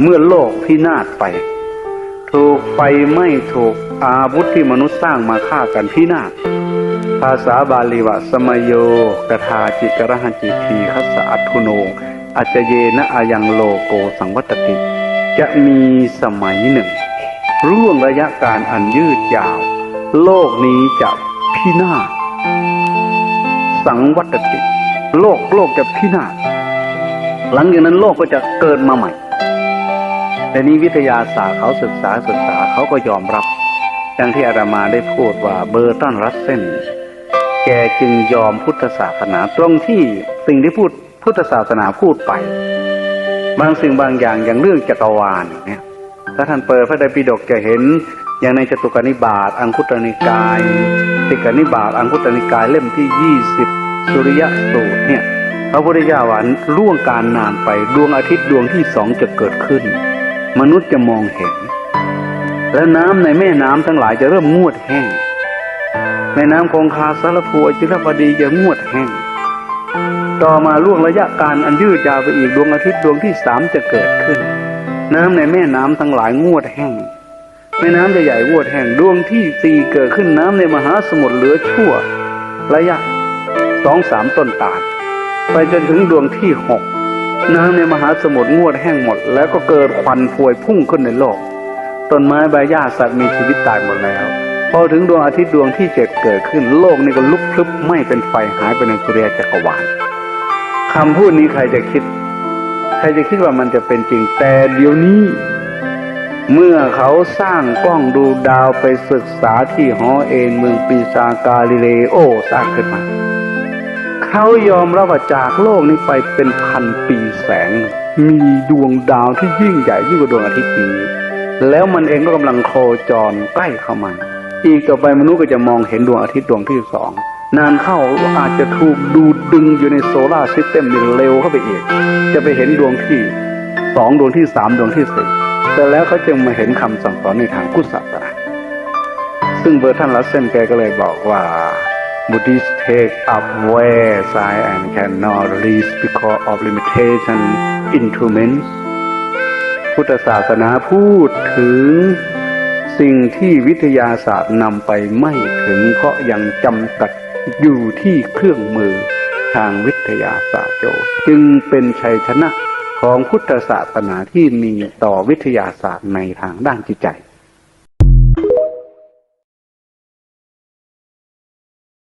เมื่อโลกพินาศไป ถูกไฟไหม้ถูกอาวุธที่มนุษย์สร้างมาฆ่ากันพินาศภาษาบาลีว่าสมโยกทาจิกระหจิทีคัสสะอัตถุโนอัจเจเยนะอายังโลโกสังวัตติ จะมีสมัยหนึ่ง ร่วงระยะการอันยืดยาว โลกนี้จะพินาศสังวัตติ โลกโลกจะพินาศหลังจากนั้นโลกก็จะเกิดมาใหม่ แต่นี้วิทยาศาสตร์เขาศึกษาศึกษาเขาก็ยอมรับดังที่อาตมาได้พูดว่าเบอร์ตันรัสเซนแกจึงยอมพุทธศาสนาตรงที่สิ่งที่พูดพุทธศาสนาพูดไป บางสิ่งบางอย่างอย่างเรื่องจักรวาลเนี่ยถ้าท่านเปิดพระไตรปิฎกจะเห็นอย่างในจตุกนิบาตอังคุตรนิกาย ติกนิบาตอังคุตรนิกายเล่มที่ยี่สิบสุริยสูตรเนี่ยพระพุทธเจ้าว่าล่วงการนานไปดวงอาทิตย์ดวงที่สองจะเกิดขึ้น มนุษย์จะมองเห็น และน้ำในแม่น้ำทั้งหลายจะเริ่มงวดแห้ง แม่น้ำคงคาสารพัวจิรบดีจะงวดแห้ง ต่อมาล่วงระยะการอันยืดยาวไปอีกดวงอาทิตย์ดวงที่สามจะเกิดขึ้น น้ำในแม่น้ำทั้งหลายงวดแห้ง แม่น้ำจะใหญ่งวดแห้งดวงที่สี่เกิดขึ้นน้ำในมหาสมุทรเหลือชั่ว ระยะสองสามต้นตาลไปจนถึงดวงที่หก น้ำในมหาสมุทรงวดแห้งหมด แล้วก็เกิดควันพวยพุ่งขึ้นในโลก ต้นไม้ใบหญ้าสัตว์มีชีวิตตายหมดแล้ว พอถึงดวงอาทิตย์ดวงที่เจ็ดเกิดขึ้นโลกนี่ก็ลุกพลึบไม้เป็นไฟหายไปในสุริยจักรวาลคำพูดนี้ใครจะคิด ใครจะคิดว่ามันจะเป็นจริงแต่เดี๋ยวนี้ เมื่อเขาสร้างกล้องดูดาวไปศึกษาที่หอเอ็นเมืองปีซากาลิเลโอสร้างขึ้นมา เขายอมรับว่าจากโลกนี้ไปเป็นพันปีแสง มีดวงดาวที่ยิ่งใหญ่ยิ่งกว่าดวงอาทิตย์นี้ แล้วมันเองก็กำลังโคจรใกล้เข้ามา อีกต่อไปมนุษย์ก็จะมองเห็นดวงอาทิตย์ดวงที่สองนานเข้าอาจจะถูกดูดดึงอยู่ในโซลาร์ซิสเต็มเร็วเข้าไปอีก จะไปเห็นดวงที่สองดวงที่สามดวงที่สี่แต่แล้วเขาจึงมาเห็นคำสั่งสอนในทางพุทธศาสนาซึ่งเบอร์ท่านลัสเซนแกก็เลยบอกว่า Buddhists take up where science cannot reach because of limitation instruments พุทธศาสนาพูดถึงสิ่งที่วิทยาศาสตร์นำไปไม่ถึงเพราะยังจำกัดอยู่ที่เครื่องมือทางวิทยาศาสตร์จึงเป็นชัยชนะของพุทธศาสนาที่มีต่อวิทยาศาสตร์ในทางด้านจิตใจ